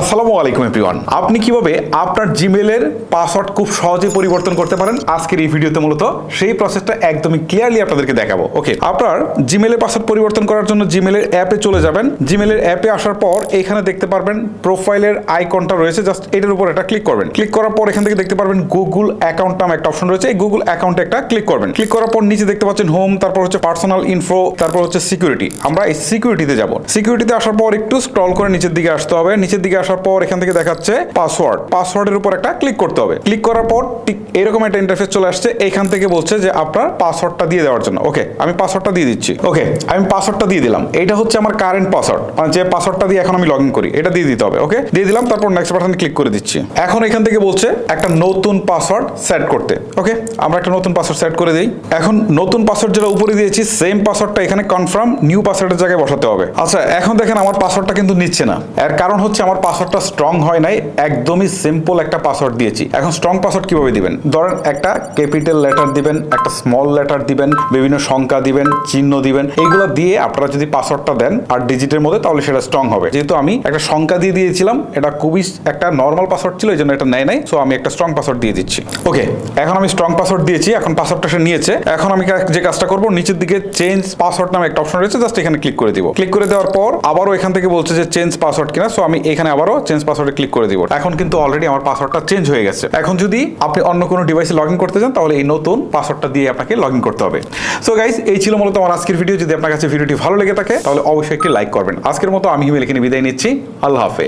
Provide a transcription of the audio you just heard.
আসসালামু আলাইকুম এভরিওয়ান আপনি কীভাবে আপনার জিমেলের পাসওয়ার্ড খুব সহজে পরিবর্তন করতে পারেন? আজকের এই ভিডিওতে মূলত সেই প্রসেসটা একদমই ক্লিয়ারলি আপনাদেরকে দেখাবো। ওকে আপনার জিমেলের পাসওয়ার্ড পরিবর্তন করার জন্য জিমেলের অ্যাপে চলে যাবেন। জিমেলের অ্যাপে আসার পর এখানে দেখতে পারবেন প্রোফাইলের আইকনটা রয়েছে। জাস্ট এটার উপর একটা ক্লিক করবেন। ক্লিক করার পর এখান থেকে দেখতে পারবেন গুগল অ্যাকাউন্ট নাম একটা অপশন রয়েছে। এই গুগল অ্যাকাউন্টে একটা ক্লিক করবেন। ক্লিক করার পর নিচে দেখতে পাচ্ছেন হোম তারপর হচ্ছে পার্সোনাল ইনফো তারপর হচ্ছে সিকিউরিটি আমরা এই সিকিউরিটিতে যাব। সিকিউরিটিতে আসার পর একটু স্ক্রল করে নিচের দিকে আসতে হবে। নিচের দিকে আসার পর এখান থেকে দেখাচ্ছে পাসওয়ার্ড পাসওয়ার্ডের উপর একটা ক্লিক করতে হবে। ক্লিক করার পর ঠিক এরকম একটা ইন্টারফেস চলে আসছে। এখান থেকে বলছে যে আপনার পাসওয়ার্ডটা দিয়ে দেওয়ার জন্য। ওকে আমি পাসওয়ার্ডটা দিয়ে দিচ্ছি। ওকে আমি পাসওয়ার্ডটা দিয়ে দিলাম। এটা হচ্ছে আমার কারেন্ট পাসওয়ার্ড মানে যে পাসওয়ার্ডটা দিয়ে এখন আমি লগ ইন করি, এটা দিয়ে দিতে হবে। ওকে দিয়ে দিলাম, তারপর নেক্সট বাটনে ক্লিক করে দিচ্ছি। এখন এখান থেকে বলছে একটা নতুন পাসওয়ার্ড সেট করতে। ওকে আমরা একটা নতুন পাসওয়ার্ড সেট করে দিই। এখন নতুন পাসওয়ার্ড যেটা উপরে দিয়েছি সেম পাসওয়ার্ডটা এখানে কনফার্ম নিউ পাসওয়ার্ডের জায়গায় বসাতে হবে। আচ্ছা এখন দেখেন আমার পাসওয়ার্ডটা কিন্তু নিচ্ছে না। এর কারণ হচ্ছে আমার পাসওয়ার্ডটা স্ট্রং হয় নাই, একদমই সিম্পল একটা পাসওয়ার্ড দিয়েছি। এখন স্ট্রং পাসওয়ার্ড কীভাবে দিবেন? ধরেন একটা ক্যাপিটাল লেটার দিবেন, একটা স্মল লেটার দিবেন, বিভিন্ন সংখ্যা দিবেন, চিহ্ন দিবেন, এইগুলো দিয়ে আপনারা যদি পাসওয়ার্ডটা দেন আর ডিজিটের মধ্যে, তাহলে সেটা স্ট্রং হবে। যেহেতু আমি একটা সংখ্যা দিয়ে দিয়েছিলাম, এটা খুবই একটা নর্মাল পাসওয়ার্ড ছিল এই জন্য এটা নেয় নাই সো আমি একটা স্ট্রং পাসওয়ার্ড দিয়ে দিচ্ছি। ওকে এখন আমি স্ট্রং পাসওয়ার্ড দিয়েছি, এখন পাসওয়ার্ডটা সে নিয়েছে। এখন আমি যে কাজটা করব, নিচের দিকে চেঞ্জ পাসওয়ার্ড নামে একটা অপশন রয়েছে জাস্ট এখানে ক্লিক করে দিব। ক্লিক করে দেওয়ার পর আবারও এখান থেকে বলছে যে চেঞ্জ পাসওয়ার্ড কিনা সো আমি এখানে আবারও চেঞ্জ পাসওয়ার্ডে ক্লিক করে দিব। এখন কিন্তু অলরেডি আমার পাসওয়ার্ডটা চেঞ্জ হয়ে গেছে। এখন যদি আপনি অন্য কোনো ডিভাইসে লগ করতে চান, তাহলে এই নতুন পাসওয়ার্ডটা দিয়ে আপনাকে লগ করতে হবে। সো গাইস এই ছিল মূলত আমার আজকের ভিডিও যদি আপনার কাছে ভিডিওটি ভালো লেগে থাকে, তাহলে অবশ্যই একটি লাইক করবেন। আজকের মতো আমি হিমেল এখানে বিদায় নিচ্ছি। আল্লাহ হাফেজ।